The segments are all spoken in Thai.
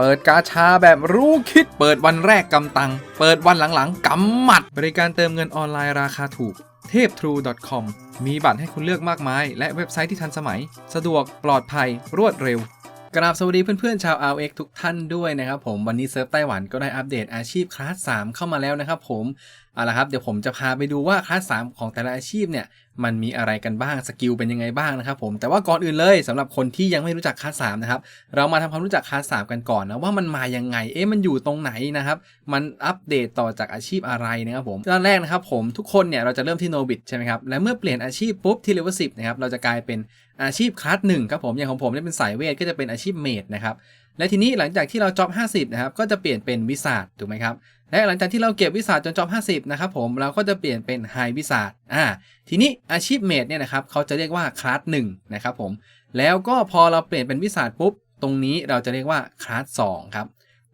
เปิดกาชาแบบรู้คิด เปิดวันแรกกำตัง เปิดวันหลังๆกำหมัด บริการเติมเงินออนไลน์ราคาถูกเทพ true.com มีบัตรให้คุณเลือกมากมาย และเว็บไซต์ที่ทันสมัย สะดวกปลอดภัยรวดเร็วกราบสวัสดีเพื่อนๆชาว RX ทุกท่านด้วยนะครับผมวันนี้เซิร์ฟไต้หวันก็ได้อัปเดตอาชีพคลาส 3 เข้ามาแล้วนะครับผม เอาละครับเดี๋ยวผมจะพาไปดูว่าคลาส3ของแต่ละอาชีพเนี่ยมันมีอะไรกันบ้างสกิลเป็นยังไงบ้างนะครับผมแต่ว่าก่อนอื่นเลยสำหรับคนที่ยังไม่รู้จักคลาส3นะครับเรามาทำความรู้จักคลาส3กันก่อนนะว่ามันมายังไงเอ๊ะมันอยู่ตรงไหนนะครับมันอัปเดตต่อจากอาชีพอะไรนะครับผมตอนแรกนะครับผมทุกคนเนี่ยเราจะเริ่มที่โนบิ t ใช่ไหมครับและเมื่อเปลี่ยนอาชีพปุ๊บที่เลเวลสิบนะครับเราจะกลายเป็นอาชีพคลาสหนึ่งครับผมอย่างของผมเนี่ยเป็นสายเวทก็จะเป็นอาชีพเมดนะครับ และทีนี้หลังจากที่เราจ็อบ50นะครับก็จะเปลี่ยนเป็นวิสาดถูกไหมครับและหลังจากที่เราเก็บวิสาดจนจ็อบ50นะครับผมเราก็จะเปลี่ยนเป็นไฮวิสาดอ่าทีนี้อาชีพเมดเนี่ยนะครับเขาจะเรียกว่าคลาสหนึ่งนะครับผมแล้วก็พอเราเปลี่ยนเป็นวิสาดปุ๊บตรงนี้เราจะเรียกว่าคลาสสองครับ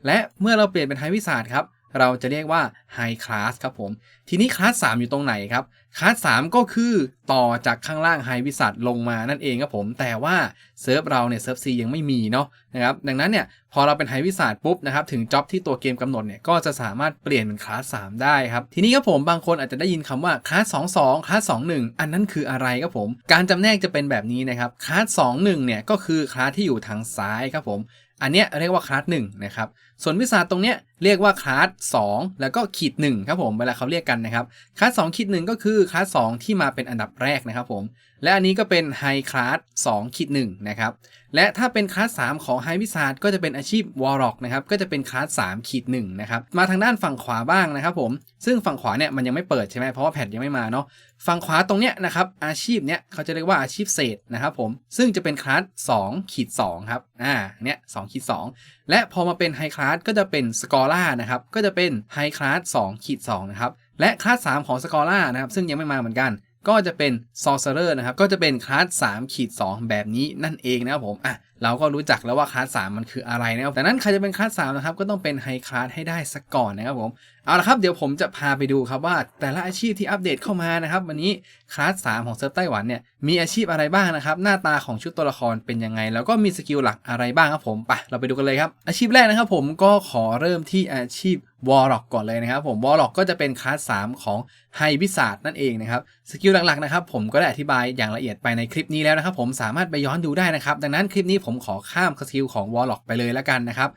และเมื่อเราเปลี่ยนเป็นไฮวิสาดครับ เราจะเรียกว่าไฮคลาสครับผม ทีนี้คลาส3อยู่ตรงไหนครับคลาส3ก็คือต่อจากข้างล่างไฮวิสัตลงมานั่นเองครับผม แต่ว่าเซิร์ฟเราเนี่ยเซิร์ฟซียังไม่มีเนาะนะครับดังนั้นเนี่ยพอเราเป็นไฮวิสัตปุ๊บนะครับถึงจ็อบที่ตัวเกมกำหนดเนี่ยก็จะสามารถเปลี่ยนเป็นคลาส3ได้ครับ ทีนี้ครับผมบางคนอาจจะได้ยินคำว่าคลาส2 2คลาส2 1 อันนั้นคืออะไรครับผม การจำแนกจะเป็นแบบนี้นะครับคลาส2 1เนี่ยก็คือคลาสที่อยู่ทางซ้ายครับผม อันเนี้ยเรียกว่าคลาสหนึ่งนะครับ ส่วนวิชาตรงเนี้ยเรียกว่าคลาส2แล้วก็ขีด1ครับผม เวลาเขาเรียกกันนะครับ คลาส2ขีด1ก็คือคลาส2ที่มาเป็นอันดับแรกนะครับผมและอันนี้ก็เป็นไฮคลาส2ขีด1นะครับ และถ้าเป็นคลาส3ของไฮวิสาก็จะเป็นอาชีพวอร์ล็อกนะครับ ก็จะเป็นคลาส3ขีด1นะครับ มาทางด้านฝั่งขวาบ้างนะครับผม ซึ่งฝั่งขวาเนี่ยมันยังไม่เปิดใช่ไหมเพราะว่าแพทยังไม่มาเนาะ ฝั่งขวาตรงเนี้ยนะครับ อาชีพเนี้ยเขาจะเรียกว่าอาชีพเศษนะครับผม ซึ่งจะเป็นคลาส2ขีด2ครับ อ่า เนี้ย2ขีด2และพอมาเป็นไฮคลาสก็จะเป็นสกอร่านะครับ ก็จะเป็นไฮคลาส2ขีด2นะครับ และคลาส3ของสกอร่านะครับ ซึ่งยังไม่มาเหมือนกัน ก็จะเป็น Sorcerer นะครับ ก็จะเป็นคลาส3ขีด2แบบนี้นั่นเองนะครับผม อะเราก็รู้จักแล้วว่าคลาส3มันคืออะไรนะครับแต่นั้นใครจะเป็นคลาส3นะครับก็ต้องเป็นไฮคลาสให้ได้สักก่อนนะครับผมเอาละครับเดี๋ยวผมจะพาไปดูครับว่าแต่ละอาชีพที่อัปเดตเข้ามานะครับ วันนี้คลาส3ของเซิร์ฟไต้หวันเนี่ยมีอาชีพอะไรบ้างนะครับ หน้าตาของชุดตัวละครเป็นยังไง แล้วก็มีสกิลหลักอะไรบ้างครับผมไปเราไปดูกันเลยครับ อาชีพแรกนะครับ ผมก็ขอเริ่มที่อาชีพวอลล็อกก่อนเลยนะครับผมวอลล็อกก็จะเป็นคลาส3ของไฮวิสาดนั่นเองนะครับสกิลหลักๆนะครับผมก็ได้อธิบายอย่างละเอียดไปในคลิปนี้แล้วนะครับผมสามารถไปย้อนดูได้นะครับดังนั้นคลิปนี้ผมขอข้ามสกิลของวอลล็อกไปเลยแล้วกันนะครับ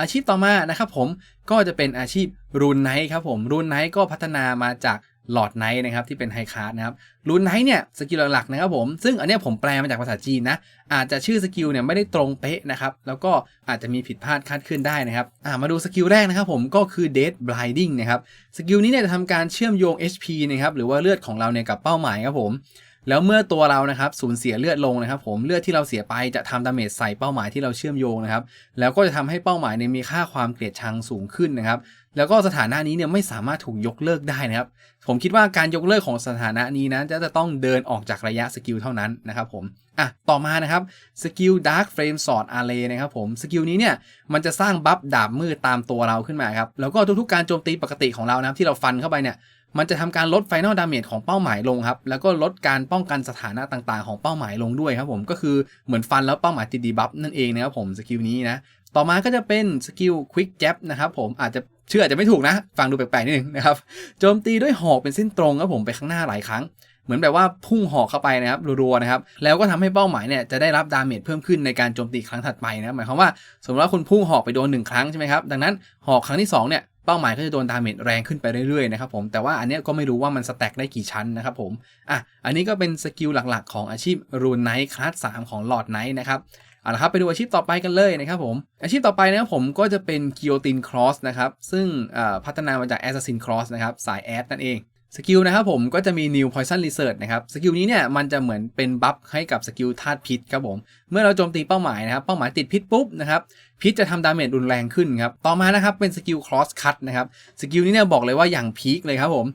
อาชีพต่อมานะครับผมก็จะเป็นอาชีพรูนไนท์ครับผมรูนไนท์ก็พัฒนามาจากหลอดไนท์นะครับที่เป็นไฮคลาสนะครับรูนไนท์เนี่ยสกิลหลักๆนะครับผมซึ่งอันนี้ผมแปลมาจากภาษาจีนนะอาจจะชื่อสกิลเนี่ยไม่ได้ตรงเป๊ะนะครับแล้วก็อาจจะมีผิดพลาดคาดขึ้นได้นะครับมาดูสกิลแรกนะครับผมก็คือ Dead Blinding นะครับสกิลนี้เนี่ยจะทำการเชื่อมโยง HP นะครับหรือว่าเลือดของเราเนี่ยกับเป้าหมายครับผม แล้วเมื่อตัวเรานะครับสูญเสียเลือดลงนะครับ ผมเลือดที่เราเสียไปจะทำดาเมจใส่เป้าหมายที่เราเชื่อมโยงนะครับ แล้วก็จะทำให้เป้าหมายเนี่ยมีค่าความเกลียดชังสูงขึ้นนะครับ แล้วก็สถานะนี้เนี่ยไม่สามารถถูกยกเลิกได้นะครับ ผมคิดว่าการยกเลิกของสถานะนี้นะจะจะต้องเดินออกจากระยะสกิลเท่านั้นนะครับผมอะต่อมานะครับสกิล Dark Flame Sword Array นะครับผมสกิลนี้เนี่ยมันจะสร้างบัฟดาบมืดตามตัวเราขึ้นมาครับแล้วก็ทุกๆการโจมตีปกติของเรานะครับที่เราฟันเข้าไปเนี่ย มันจะทำการลดไฟน a ลดาเมจของเป้าหมายลงครับ แล้วก็ลดการป้องกันสถานะต่างๆ ของเป้าหมายลงด้วยครับผม ก็คือเหมือนฟันแล้วเป้าหมายติดดีบัฟนั่นเองนะครับผมสกิลนี้นะ ต่อมาก็จะเป็นสกิลควิกแจ็บนะครับผมอาจจะชื่ออาจจะไม่ถูกนะ ฟังดูแปลกๆนิดนึงนะครับ โจมตีด้วยหอกเป็นเส้นตรงครับผมไปข้างหน้าหลายครั้ง เหมือนแบบว่าพุ่งหอกเข้าไปนะครับรัวๆนะครับ แล้วก็ทำให้เป้าหมายเนี่ยจะได้รับดาเมจเพิ่มขึ้นในการโจมตีครั้งถัดไปนะ หมายความว่าสมมติว่าคุณพุ่งหอกไปโดนหนึ่งครั้งใช่ไหมครับ ดังนั้นหอกครั้งที่สองเนี่ย เป้าหมายก็จะโดนดาเมจแรงขึ้นไปเรื่อยๆนะครับผมแต่ว่าอันนี้ก็ไม่รู้ว่ามันสแต็กได้กี่ชั้นนะครับผมอะอันนี้ก็เป็นสกิลหลักๆ ของอาชีพรูนไนท์คลาส3ของหลอดไนท์นะครับเอาละครับไปดูอาชีพต่อไปกันเลยนะครับผม อาชีพต่อไปนะครับผมก็จะเป็นกิโยตินครอสนะครับ ซึ่งพัฒนามาจาก Assassin Cross นะครับ สายแอดนั่นเอง สกิลนะครับผมก็จะมี New Poison Research นะครับสกิลนี้เนี่ยมันจะเหมือนเป็นบัฟให้กับสกิลธาตุพิษครับผมเมื่อเราโจมตีเป้าหมายนะครับเป้าหมายติดพิษปุ๊บนะครับพิษจะทำดาเมจรุนแรงขึ้นครับต่อมานะครับเป็นสกิล Cross Cut นะครับสกิลนี้เนี่ยบอกเลยว่าอย่างพีคเลยครับผม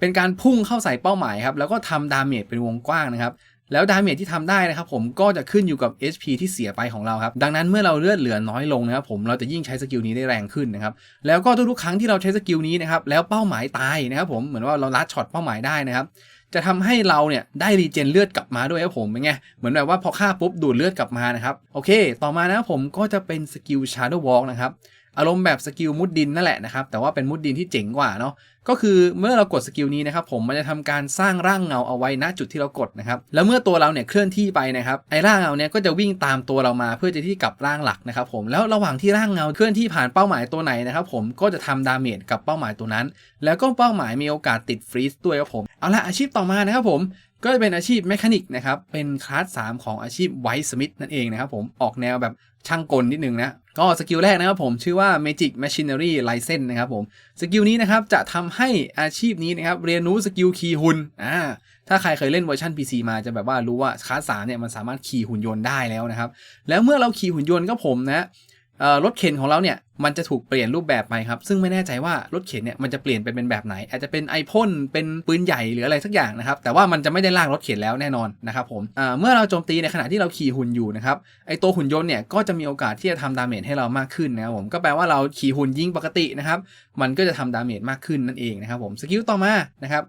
เป็นการพุ่งเข้าใส่เป้าหมายครับแล้วก็ทำดาเมจเป็นวงกว้างนะครับ แล้วดาเมจที่ทำได้นะครับผมก็จะขึ้นอยู่กับ HP ที่เสียไปของเราครับดังนั้นเมื่อเราเลือดเหลือน้อยลงนะครับผมเราจะยิ่งใช้สกิลนี้ได้แรงขึ้นนะครับแล้วก็ทุกๆครั้งที่เราใช้สกิลนี้นะครับแล้วเป้าหมายตายนะครับผมเหมือนว่าเราลัดช็อตเป้าหมายได้นะครับจะทำให้เราเนี่ยได้รีเจนเลือดกลับมาด้วยครับผมเป็นไงเหมือนแบบว่าพอฆ่าปุ๊บดูดเลือดกลับมานะครับโอเค ต่อมานะครับผมก็จะเป็นสกิล Shadow Walk นะครับ อารมณ์แบบสกิลมุดดินนั่นแหละนะครับ แต่ว่าเป็นมุดดินที่เจ๋งกว่าเนาะ ก็คือเมื่อเรากดสกิลนี้นะครับผมมันจะทำการสร้างร่างเงาเอาไว้ณจุดที่เรากดนะครับ แล้วเมื่อตัวเราเนี่ยเคลื่อนที่ไปนะครับ ไอ้ร่างเงาเนี่ยก็จะวิ่งตามตัวเรามาเพื่อจะที่กลับร่างหลักนะครับผม แล้วระหว่างที่ร่างเงาเคลื่อนที่ผ่านเป้าหมายตัวไหนนะครับผม ก็จะทำดาเมจกับเป้าหมายตัวนั้น แล้วก็เป้าหมายมีโอกาสติดฟรีซด้วยครับผม เอาละอาชีพต่อมานะครับผมก็จะเป็นอาชีพแมคานิกนะครับ เป็นคลาส 3 ของอาชีพไวท์สมิธนั่นเองนะครับผม ออกแนวแบบช่างกลนิดนึงนะ ก็สกิลแรกนะครับผมชื่อว่า Magic Machinery License นะครับผมสกิลนี้นะครับจะทำให้อาชีพนี้นะครับเรียนรู้สกิลขี่หุ่นอ่าถ้าใครเคยเล่นเวอร์ชัน PC มาจะแบบว่ารู้ว่าคาส3เนี่ยมันสามารถขี่หุ่นยนต์ได้แล้วนะครับ แล้วเมื่อเราขี่หุ่นยนต์ก็ผมนะ รถเข็นของเราเนี่ยมันจะถูกเปลี่ยนรูปแบบไปครับ ซึ่งไม่แน่ใจว่ารถเข็นเนี่ยมันจะเปลี่ยนไปเป็นแบบไหน อาจจะเป็นไอพ่นเป็นปืนใหญ่หรืออะไรสักอย่างนะครับ แต่ว่ามันจะไม่ได้ลากรถเข็นแล้วแน่นอนนะครับผมเมื่อเราโจมตีในขณะที่เราขี่หุ่นอยู่นะครับไอตัวหุ่นยนต์เนี่ยก็จะมีโอกาสที่จะทำดาเมจให้เรามากขึ้นนะครับผมก็แปลว่าเราขี่หุ่นยิงปกตินะครับมันก็จะทำดาเมจมากขึ้นนั่นเองนะครับผมสกิลต่อมานะครับ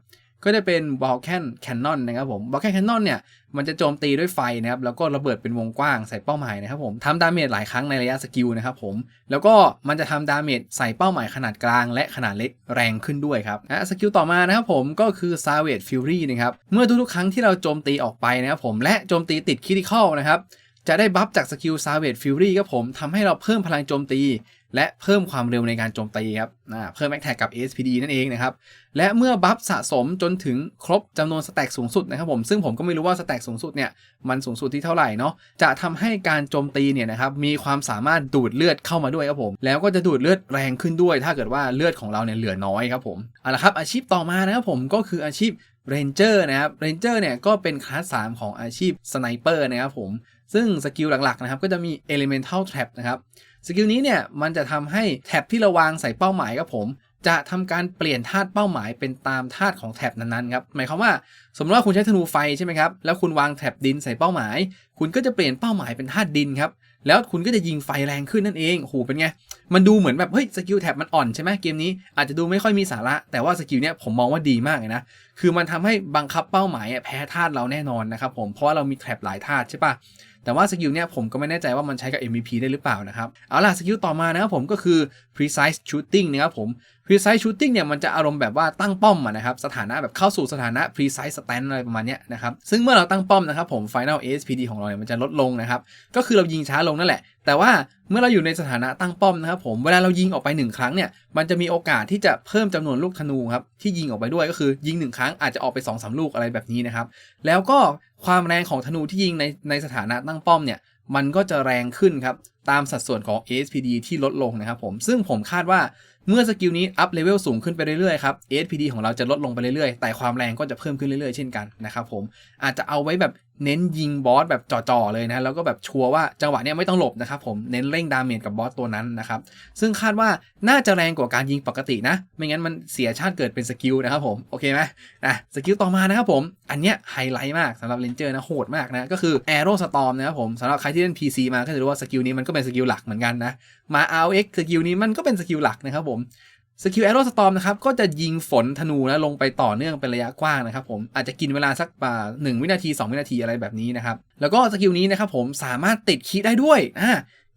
ก็จะเป็น b a l k a n Cannon นะครับผม b a l k a n Cannon เนี่ยมันจะโจมตีด้วยไฟนะครับแล้วก็ระเบิดเป็นวงกว้างใส่เป้าหมายนะครับผมทำดาเมจหลายครั้งในระยะสกิลนะครับผมแล้วก็มันจะทำดาเมจใส่เป้าหมายขนาดกลาง และขนาดเล็กแรงขึ้นด้วยครับนะสกิลต่อมานะครับผมก็คือ Savage Fury นะครับเมื่อทุกๆครั้งที่เราโจมตีออกไปนะครับผมและโจมตีติดค r ิ t i ค a l นะครับจะได้บัฟจากสกิล Savage Fury ครับผมทำให้เราเพิ่มพลังโจมตี และเพิ่มความเร็วในการโจมตีครับเพิ่มแอคแท็กกับ ASPD นั่นเองนะครับ และเมื่อบัฟสะสมจนถึงครบจำนวนสแต็กสูงสุดนะครับผม ซึ่งผมก็ไม่รู้ว่าสแต็กสูงสุดเนี่ยมันสูงสุดที่เท่าไหร่เนาะ จะทำให้การโจมตีเนี่ยนะครับมีความสามารถดูดเลือดเข้ามาด้วยครับผม แล้วก็จะดูดเลือดแรงขึ้นด้วย ถ้าเกิดว่าเลือดของเราเนี่ยเหลือน้อยครับผม เอาละครับอาชีพต่อมานะครับผมก็คืออาชีพเรนเจอร์นะครับ เรนเจอร์เนี่ยก็เป็นคลาส 3 ของอาชีพสไนเปอร์นะครับผม ซึ่งสกิลหลักๆนะครับก็จะมี Elemental Trap นะครับสกิลนี้เนี่ยมันจะทำให้แท็บที่เราวางใส่เป้าหมายครับผม จะทำการเปลี่ยนธาตุเป้าหมายเป็นตามธาตุของแท็บนั้นๆครับหมายความว่าสมมติว่าคุณใช้ธนูไฟใช่ไหมครับแล้วคุณวางแท็บดินใส่เป้าหมาย คุณก็จะเปลี่ยนเป้าหมายเป็นธาตุดินครับแล้วคุณก็จะยิงไฟแรงขึ้นนั่นเองโอ้โหเป็นไง มันดูเหมือนแบบ เฮ้ย สกิลแท็บมันอ่อนใช่ไหมเกมนี้อาจจะดูไม่ค่อยมีสาระ แต่ว่าสกิลเนี้ยผมมองว่าดีมากเลยนะคือมันทำให้บังคับเป้าหมายแพ้ธาตุเราแน่นอนนะครับผมเพราะว่าเรามีแท็บหลายธาตุใช่ปะแต่ว่าสกิลเนี้ยผมก็ไม่แน่ใจว่ามันใช้กับ MVP ได้หรือเปล่านะครับ เอาล่ะสกิลต่อมานะครับผมก็คือ precise shooting นะครับผม precise shooting เนี่ยมันจะอารมณ์แบบว่าตั้งป้อมอะนะครับสถานะแบบเข้าสู่สถานะ precise stand อะไรประมาณเนี้ยนะครับซึ่งเมื่อเราตั้งป้อมนะครับผม final ASPD ของเราเนี่ยมันจะลดลงนะครับก็คือเรายิงช้าลงนั่นแหละ แต่ว่าเมื่อเราอยู่ในสถานะตั้งป้อมนะครับผมเวลาเรายิงออกไปหนึ่งครั้งเนี่ยมันจะมีโอกาสที่จะเพิ่มจำนวนลูกธนูครับที่ยิงออกไปด้วยก็คือยิงหนึ่งครั้งอาจจะออกไป2อสลูกอะไรแบบนี้นะครับแล้วก็ความแรงของธนูที่ยิงในในสถานะตั้งป้อมเนี่ยมันก็จะแรงขึ้นครับตามสัดส่วนของ ASPD ที่ลดลงนะครับผมซึ่งผมคาดว่าเมื่อสกิลนี้อัพเลเวลสูงขึ้นไปเรื่อยๆครับ ASPD ของเราจะลดลงไปเรื่อยๆ แต่ความแรงก็จะเพิ่มขึ้นเรื่อยๆ เช่นกันนะครับผมอาจจะเอาไว้แบบเน้นยิงบอสแบบจ่อๆเลยนะแล้วก็แบบชัวร์ว่าจังหวะเนี้ยไม่ต้องหลบนะครับผมเน้นเร่งดาเมจกับบอสตัวนั้นนะครับซึ่งคาดว่าน่าจะแรงกว่าการยิงปกตินะ ไม่งั้นมันเสียชาติเกิดเป็นสกิลนะครับผมโอเคไหมนะสกิลต่อมานะครับผม อันเนี้ยไฮไลท์มากสำหรับเลนเจอร์นะโหดมากนะก็คือ Arrow Storm นะครับผมสำหรับใครที่เล่น PC มาก็จะรู้ว่าสกิลนี้มันก็เป็นสกิลหลักเหมือนกันนะมา RX สกิลนี้มันก็เป็นสกิลหลักนะครับผม สกิลแอโรสตอมนะครับก็จะยิงฝนธนูนะลงไปต่อเนื่องเป็นระยะกว้างนะครับผมอาจจะกินเวลาสักป่าหนึ่งวินาที 2 วินาทีอะไรแบบนี้นะครับแล้วก็สกิลนี้นะครับผมสามารถติดคีได้ด้วยอ่า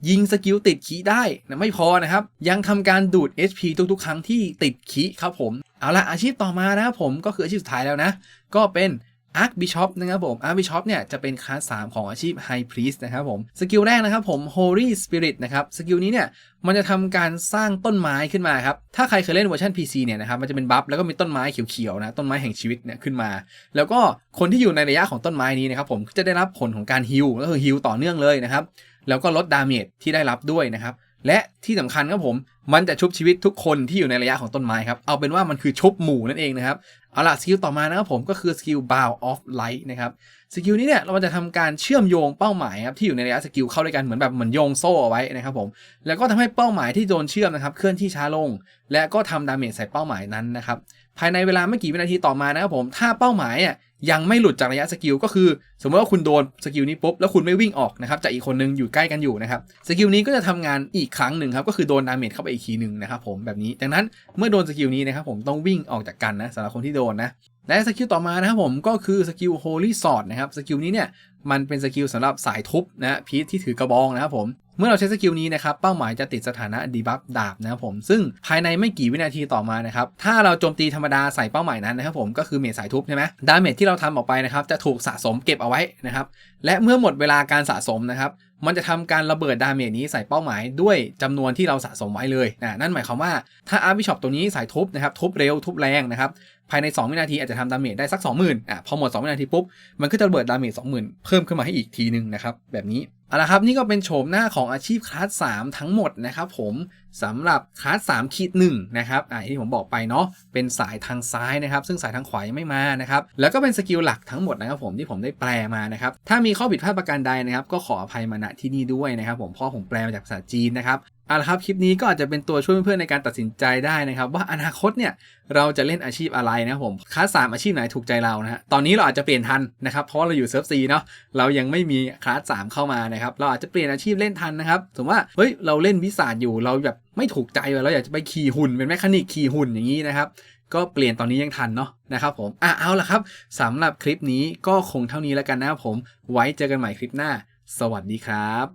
ยิงสกิลติดคีย์ได้นะไม่พอนะครับ ยังทำการดูด HP ทุกๆ ครั้งที่ติดคีย์ครับผม เอาละอาชีพต่อมานะครับผมก็คืออาชีพสุดท้ายแล้วนะ ก็เป็น อาร์คบิชอปนะครับผมอาร์คบิชอปเนี่ยจะเป็นคลาส3ของอาชีพไฮพรีสนะครับผมสกิลแรกนะครับผม Holy Spirit นะครับสกิลนี้เนี่ยมันจะทำการสร้างต้นไม้ขึ้นมาครับ ถ้าใครเคยเล่นเวอร์ชัน PC เนี่ยนะครับ มันจะเป็นบัฟแล้วก็มีต้นไม้เขียวๆนะ ต้นไม้แห่งชีวิตเนี่ยขึ้นมา แล้วก็คนที่อยู่ในระยะของต้นไม้นี้นะครับผมจะได้รับผลของการฮิลก็คือฮิลต่อเนื่องเลยนะครับ แล้วก็ลดดาเมจที่ได้รับด้วยนะครับ และที่สำคัญครับผม มันจะชุบชีวิตทุกคนที่อยู่ในระยะของต้นไม้ครับ เอาเป็นว่ามันคือชุบหมู่นั่นเองนะครับ เอาละสกิลต่อมานะครับผมก็คือสกิล bow of light นะครับสกิลนี้เนี่ยเราจะทำการเชื่อมโยงเป้าหมายครับที่อยู่ในระยะสกิลเข้าด้วยกันเหมือนแบบเหมือนโยงโซ่เอาไว้นะครับผมแล้วก็ทำให้เป้าหมายที่โดนเชื่อมนะครับเคลื่อนที่ช้าลง และก็ทำดาเมจใส่เป้าหมายนั้นนะครับภายในเวลาไม่กี่วินาทีต่อมานะครับผมถ้าเป้าหมายอะยั ยังไม่หลุดจากระยะสกิลก็คือ สมมติว่าคุณโดนสกิลนี้ปุ๊บแล้วคุณไม่วิ่งออกนะครับจากอีกคนนึงอยู่ใกล้กันอยู่นะครับสกิลนี้ก็จะทำงานอีกครั้งหนึ่งครับก็คือโดนดาเมจเข้าไปอีกทีหนึ่งนะครับผมแบบนี้ดังนั้นเมื่อโดนสกิลนี้นะครับผมต้องวิ่งออกจากกันนะสำหรับคนที่โดนนะและสกิลต่อมานะครับผมก็คือสกิล Holy Sword นะครับสกิลนี้เนี่ยมันเป็นสกิลสำหรับสายทุบนะฮะพีทที่ถือกระบองนะครับผม เมื่อเราใช้สกิลนี้นะครับ เป้าหมายจะติดสถานะดีบัฟดาบนะครับผม ซึ่งภายในไม่กี่วินาทีต่อมานะครับ ถ้าเราโจมตีธรรมดาใส่เป้าหมายนั้นนะครับผม ก็คือเมจสายทุบใช่ไหมดาเมจที่เราทำออกไปนะครับ จะถูกสะสมเก็บเอาไว้นะครับ และเมื่อหมดเวลาการสะสมนะครับ มันจะทำการระเบิดดาเมจนี้ใส่เป้าหมายด้วยจำนวนที่เราสะสมไว้เลยนะ นั่นหมายความว่าถ้าอาร์บิชอปตัวนี้สายทุบนะครับ ทุบเร็ว ทุบแรงนะครับ ภายใน 2 วินาทีอาจจะทำดาเมจได้สัก 20,000อะพอหมด 2 วินาทีปุ๊บ มันก็จะระเบิดดาเมจ20,000 เพิ่มขึ้นมาให้อีกทีนึงนะครับ แบบนี้เอาละครับ นี่ก็เป็นโฉมหน้าของอาชีพคลาส 3 ทั้งหมดนะครับผมสำหรับคลาส3ขีด1นะครับอ่าที่ผมบอกไปเนาะเป็นสายทางซ้ายนะครับ ซึ่งสายทางขวายังไม่มานะครับ แล้วก็เป็นสกิลหลักทั้งหมดนะครับผมที่ผมได้แปลมานะครับ ถ้ามีข้อผิดพลาดประการใดนะครับ ก็ขออภัยมาณที่นี่ด้วยนะครับผมเพราะผมแปลมาจากภาษาจีนนะครับ เอาละครับคลิปนี้ก็อาจจะเป็นตัวช่วยเพื่อนๆในการตัดสินใจได้นะครับ ว่าอนาคตเนี่ยเราจะเล่นอาชีพอะไรนะผมคลาสสามอาชีพไหนถูกใจเรานะฮะตอนนี้เราอาจจะเปลี่ยนทันนะครับเพราะเราอยู่เซิร์ฟซีเนาะเรายังไม่มีคลาสสามเข้ามานะครับเราอาจจะเปลี่ยนอาชีพเล่นทันนะครับสมมติว่าเฮ้ยเราเล่นวิสาดอยู่เราแบบไม่ถูกใจเลยเราอยากจะไปขี่หุ่นเป็นแมคานิกขี่หุ่นอย่างนี้นะครับก็เปลี่ยนตอนนี้ยังทันเนาะนะครับผมอะเอาละครับสำหรับคลิปนี้ก็คงเท่านี้แล้วกันนะครับผม ไว้เจอกันใหม่คลิปหน้า สวัสดีครับ